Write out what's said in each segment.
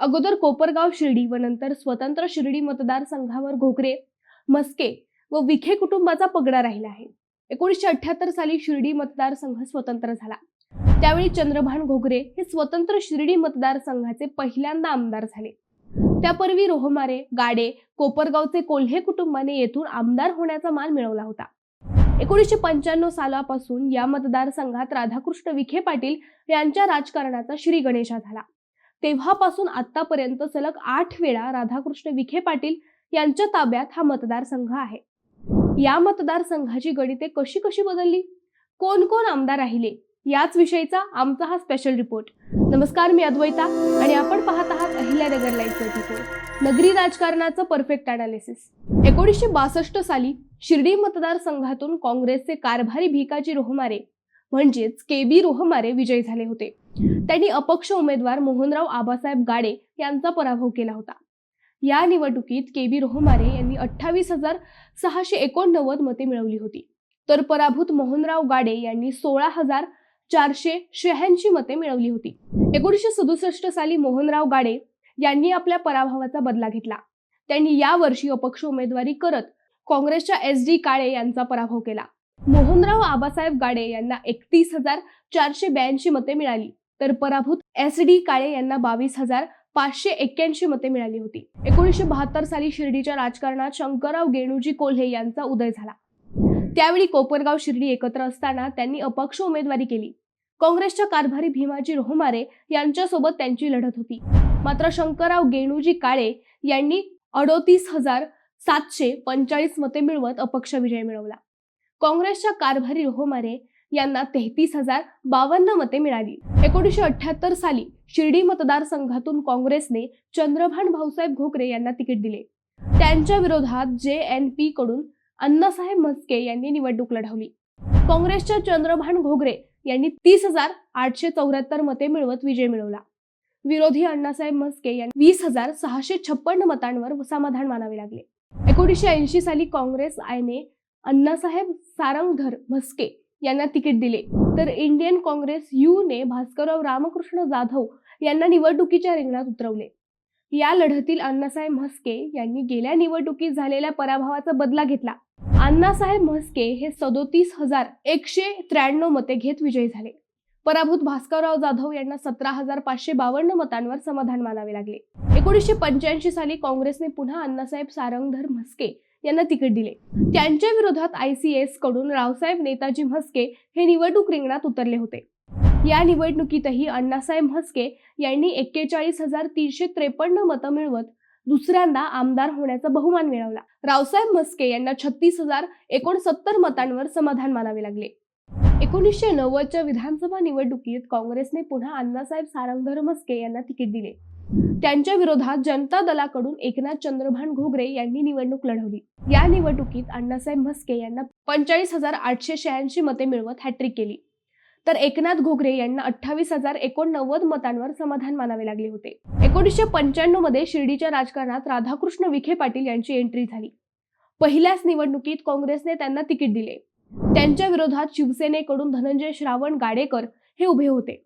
अगोदर कोपरगाव शिर्डी व नंतर स्वतंत्र शिर्डी मतदारसंघावर घोगरे मस्के व विखे कुटुंबाचा पगडा राहिला आहे. एकोणीसशे अठ्याहत्तर साली शिर्डी मतदारसंघ स्वतंत्र झाला. त्यावेळी चंद्रभान घोगरे हे स्वतंत्र शिर्डी मतदारसंघाचे पहिल्यांदा आमदार झाले. त्यापूर्वी रोहमारे गाडे कोपरगावचे कोल्हे कुटुंबाने येथून आमदार होण्याचा मान मिळवला होता. एकोणीसशे पंच्याण्णव सालापासून या मतदारसंघात राधाकृष्ण विखे पाटील यांच्या राजकारणाचा श्री गणेशा झाला. तेव्हापासून आतापर्यंत सलग आठ वेळा राधाकृष्ण विखे पाटील यांच्या ताब्यात हा मतदारसंघ आहे. या मतदारसंघाची गणिते कशी कशी बदलली? कोण कोण आमदार राहिले? याच विषयीचा आमचा हा स्पेशल रिपोर्ट नमस्कार मी अद्वैता आणि आपण पाहत आहात अहिल्यानगर लाईव्ह ट्वेंटी नगरी राजकारणाचं परफेक्ट अनालिसिस एकोणीसशे बासष्ट साली शिर्डी मतदारसंघातून काँग्रेसचे कारभारी भिकाजी रोहमारे म्हणजेच के बी रोहमारे विजयी झाले होते. त्यांनी अपक्ष उमेदवार मोहनराव आबासाहेब गाडे यांचा पराभव केला होता. या निवडणुकीत के बी रोहमारे यांनी अठ्ठावीस हजार सहाशे एकोणनव्वद मते मिळवली होती. तर पराभूत मोहनराव गाडे यांनी सोळा हजार चारशे शहाऐंशी मते मिळवली होती. एकोणीसशे सदुसष्ट साली मोहनराव गाडे यांनी आपल्या पराभवाचा बदला घेतला. त्यांनी या वर्षी अपक्ष उमेदवारी करत काँग्रेसच्या एस डी काळे यांचा पराभव केला. मोहनराव आबासाहेब गाडे यांना एकतीस हजार चारशे ब्याऐंशी मते मिळाली. तर पराभूत एस डी काळे यांना बावीस हजार पाचशे एक्क्याऐंशी मते मिळाली होती. एकोणीसशे बहात्तर साली शिर्डीच्या राजकारणात शंकरराव गेणूजी कोल्हे यांचा उदय झाला. त्यावेळी कोपरगाव शिर्डी एकत्र असताना त्यांनी अपक्ष उमेदवारी केली. काँग्रेसच्या कारभारी भीमाजी रोहमारे यांच्यासोबत त्यांची लढत होती. मात्र शंकरराव गेणूजी काळे यांनी अडोतीस हजार सातशे पंचाळीस मते मिळवत अपक्ष विजय मिळवला. काँग्रेसच्या कारभारी रोहमारे यांना तेहतीस हजार बावन्न मते मिळाली. एकोणीसशे अठ्याहत्तर साली शिर्डी मतदारसंघातून काँग्रेसने चंद्रभान भाऊसाहेब घोकरे यांना तिकीट दिले. त्यांच्या विरोधात जे एन पी कडून अण्णासाहेब म्हस्के यांनी निवडणूक लढवली. काँग्रेसच्या चंद्रभान घोगरे यांनी तीस हजार आठशे चौऱ्याहत्तर मते मिळवत विजय मिळवला. विरोधी अण्णासाहेब म्हस्के यांनी वीस हजार सहाशे छप्पन्न मतांवर समाधान मानावे लागले. एकोणीसशे ऐंशी साली काँग्रेस आयने अण्णासाहेब सारंगधर म्हस्के यांना तिकीट दिले. तर इंडियन काँग्रेस यूने भास्करराव रामकृष्ण जाधव यांना निवडणुकीच्या रिंगणात उतरवले. या लढतील अण्णासाहेब म्हस्के यांनी गेल्या निवडणुकीत झालेल्या पराभवाचा बदला घेतला. अण्णासाहेब म्हस्के हे सदोतीस हजार एकशे त्र्याण्णव मते घेत विजयी झाले. पराभूत भास्करराव जाधव यांना सतरा हजार पाचशे बावन्न मतांवर समाधान मानावे लागले. एकोणीसशे पंच्याऐंशी साली काँग्रेसने पुन्हा अण्णासाहेब सारंगधर म्हस्के यांना तिकीट दिले. त्यांच्या विरोधात आय सी एसकडून रावसाहेब नेताजी म्हस्के हे निवडणूक रिंगणात उतरले होते. या निवडणुकीतही अण्णासाहेब म्हस्के यांनी एक्केचाळीस हजार तीनशे त्रेपन्न मतं मिळवत दुसऱ्यांदा आमदार होण्याचा बहुमान मिळवला. रावसाहेब म्हस्के यांना छत्तीस हजार एकोणसत्तर मतांवर समाधान मानावे लागले. एकोणीसशे नव्वदच्या विधानसभा निवडणुकीत काँग्रेसने पुन्हा अण्णासाहेब सारंगधर म्हस्के यांना तिकीट दिले. त्यांच्या विरोधात जनता दलाकडून एकनाथ चंद्रभान घोगरे यांनी निवडणूक लढवली. या निवडणुकीत अण्णासाहेब म्हस्के यांना पंचाळीस हजार आठशे शहाऐंशी मते मिळवत हॅट्रिक केली. तर एकनाथ घोगरे यांना अठ्ठावीस हजार एकोणनव्वद मतांवर समाधान मानावे लागले होते. एकोणीसशे पंच्याण्णवमध्ये शिर्डीच्या राजकारणात राधाकृष्ण विखे पाटील यांची एंट्री झाली. पहिल्याच निवडणुकीत काँग्रेसने त्यांना तिकीट दिले. त्यांच्या विरोधात शिवसेनेकडून धनंजय श्रावण गाडेकर हे उभे होते.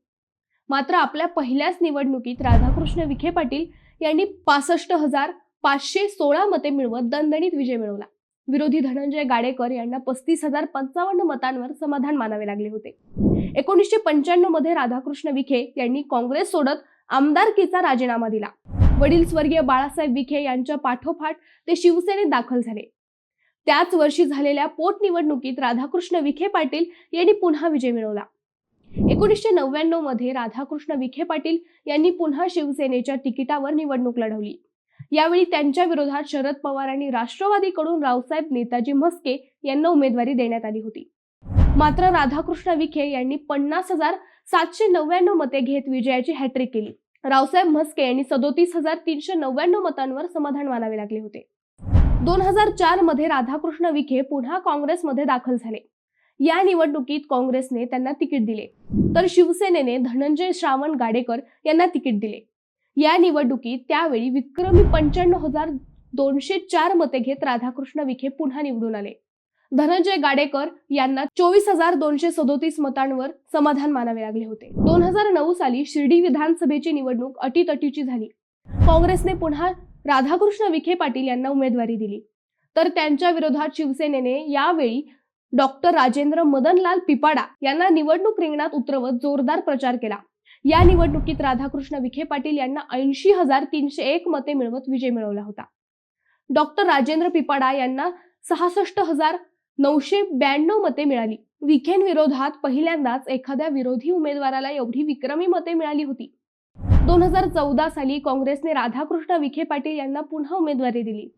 मात्र आपल्या पहिल्याच निवडणुकीत राधाकृष्ण विखे पाटील यांनी पासष्ट हजार पाचशे सोळा मते मिळवत दणदणीत विजय मिळवला. विरोधी धनंजय गाडेकर यांना पस्तीस हजार पंचावन्न मतांवर समाधान मानावे लागले होते. एकोणीसशे पंच्याण्णवमध्ये राधाकृष्ण विखे यांनी काँग्रेस सोडत आमदारकीचा राजीनामा दिला. वडील स्वर्गीय बाळासाहेब विखे यांच्या पाठोपाठ ते शिवसेनेत दाखल झाले. त्याच वर्षी झालेल्या पोटनिवडणुकीत राधाकृष्ण विखे पाटील यांनी पुन्हा विजय मिळवला. एकोणीसशे नव्याण्णवमध्ये राधाकृष्ण विखे पाटील यांनी पुन्हा शिवसेनेच्या तिकिटावर निवडणूक लढवली. यावेळी त्यांच्या विरोधात शरद पवार आणि राष्ट्रवादीकडून रावसाहेब नेताजी म्हस्के यांना उमेदवारी देण्यात आली होती. मात्र राधाकृष्ण विखे यांनी पन्नास हजार सातशे नव्याण्णव मते घेत विजयाची हॅट्रिक केली. रावसाहेब म्हस्के यांनी सदोतीस हजार तीनशे नव्याण्णव मतांवर समाधान मानावे लागले होते. दोन हजार चारमध्ये राधाकृष्ण विखे पुन्हा काँग्रेसमध्ये दाखल झाले. या निवडणुकीत काँग्रेसने त्यांना तिकीट दिले. तर शिवसेनेने धनंजय श्रावण गाडेकर यांना तिकीट दिले. या निवडणुकीत त्यावेळी विक्रमी पंच्याण्णव हजार दोनशे चार मते घेत राधाकृष्ण विखे पुन्हा निवडून आले. धनंजय गाडेकर यांना चोवीस हजार दोनशे सदोतीस मतांवर समाधान मानावे लागले होते. दोन हजार नऊ साली शिर्डी विधानसभेची निवडणूक अटीतटीची झाली. काँग्रेसने पुन्हा राधाकृष्ण विखे पाटील यांना उमेदवारी दिली. तर त्यांच्या विरोधात शिवसेनेने यावेळी डॉक्टर राजेंद्र मदनलाल पिपाडा यांना निवडणूक रिंगणात उतरवत जोरदार प्रचार केला. या निवडणुकीत राधाकृष्ण विखे पाटील यांना ऐंशी हजार तीनशे एक मते मिळवत विजय मिळवला होता. डॉक्टर राजेंद्र पिपाडा यांना सहासष्ट हजार नऊशे ब्याण्णव मते मिळाली. विखेंविरोधात पहिल्यांदाच एखाद्या विरोधी उमेदवाराला एवढी विक्रमी मते मिळाली होती. दोन हजार चौदा साली काँग्रेसने राधाकृष्ण विखे पाटील यांना पुन्हा उमेदवारी दिली.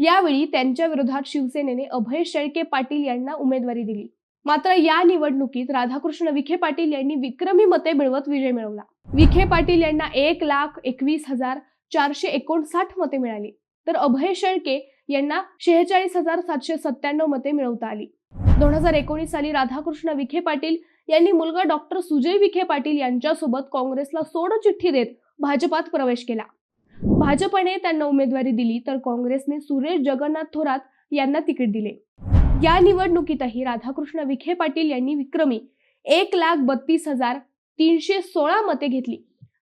यावेळी त्यांच्या विरोधात शिवसेनेने अभय शेळके पाटील यांना उमेदवारी दिली. मात्र या निवडणुकीत राधाकृष्ण विखे पाटील यांनी विक्रमी मते मिळवत विजय मिळवला. विखे पाटील यांना एक लाख एकवीस हजार चारशे एकोणसाठ मते मिळाली. तर अभय शेळके यांना शेहेचाळीस हजार सातशे सत्त्याण्णव मते मिळवता आली. दोन हजार एकोणीस साली राधाकृष्ण विखे पाटील यांनी मुलगा डॉक्टर सुजय विखे पाटील यांच्यासोबत काँग्रेसला सोड चिठ्ठी देत भाजपात प्रवेश केला. भाजपने त्यांना उमेदवारी दिली तर काँग्रेसने सुरेश जगन्नाथ थोरात यांना तिकीट दिले. या निवडणुकीतही राधाकृष्ण विखे पाटील यांनी विक्रमी एक लाख बत्तीस हजार तीनशे सोळा मते घेतली.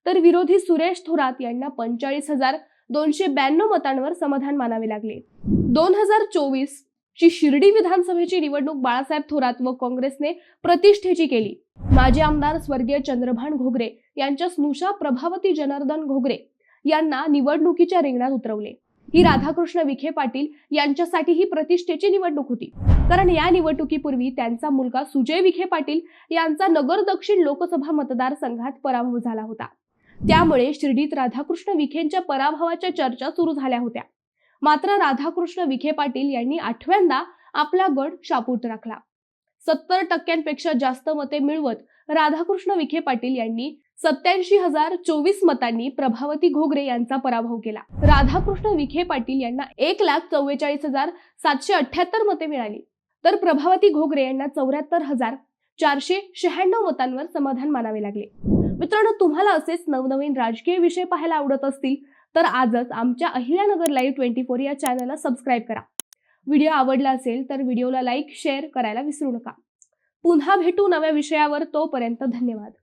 तर विरोधी सुरेश थोरात यांना पंचाळीस हजार दोनशे ब्याण्णव मतांवर समाधान मानावे लागले. दोन हजार चोवीस ची शिर्डी विधानसभेची निवडणूक बाळासाहेब थोरात व काँग्रेसने प्रतिष्ठेची केली. माजी आमदार स्वर्गीय चंद्रभान घोगरे यांच्या स्नुषा प्रभावती जनार्दन घोगरे यांना निवडणुकीच्या रिंगणात उतरवले. ही राधाकृष्ण विखे पाटील यांच्यासाठी ही प्रतिष्ठेची निवडणूक होती. कारण या निवडणुकीपूर्वी त्यांचा मुलगा सुजय विखे पाटील यांचा नगर दक्षिण लोकसभा मतदारसंघात पराभव झाला होता. त्यामुळे शिर्डीत राधाकृष्ण विखेंच्या पराभवाच्या चर्चा सुरू झाल्या होत्या. मात्र राधाकृष्ण विखे पाटील यांनी आठव्यांदा आपला गड शापूत राखला. सत्तर टक्क्यांपेक्षा जास्त मते मिळवत राधाकृष्ण विखे पाटील यांनी सत्याऐंशी हजार चोवीस मतांनी प्रभावती घोगरे यांचा पराभव केला. राधाकृष्ण विखे पाटील यांना एक लाख चव्वेचाळीस हजार सातशे अठ्याहत्तर मते मिळाली. तर प्रभावती घोगरे यांना चौऱ्याहत्तर हजार चारशे शहाण्णव मतांवर समाधान मानावे लागले. मित्रांनो तुम्हाला असेच नवनवीन राजकीय विषय पाहायला आवडत असतील तर आजच आमच्या अहिल्यानगर लाईव्ह ट्वेंटी फोर या चॅनलला सबस्क्राईब करा. व्हिडिओ आवडला असेल तर व्हिडिओला लाईक शेअर करायला विसरू नका. पुन्हा भेटू नव्या विषयावर तोपर्यंत धन्यवाद.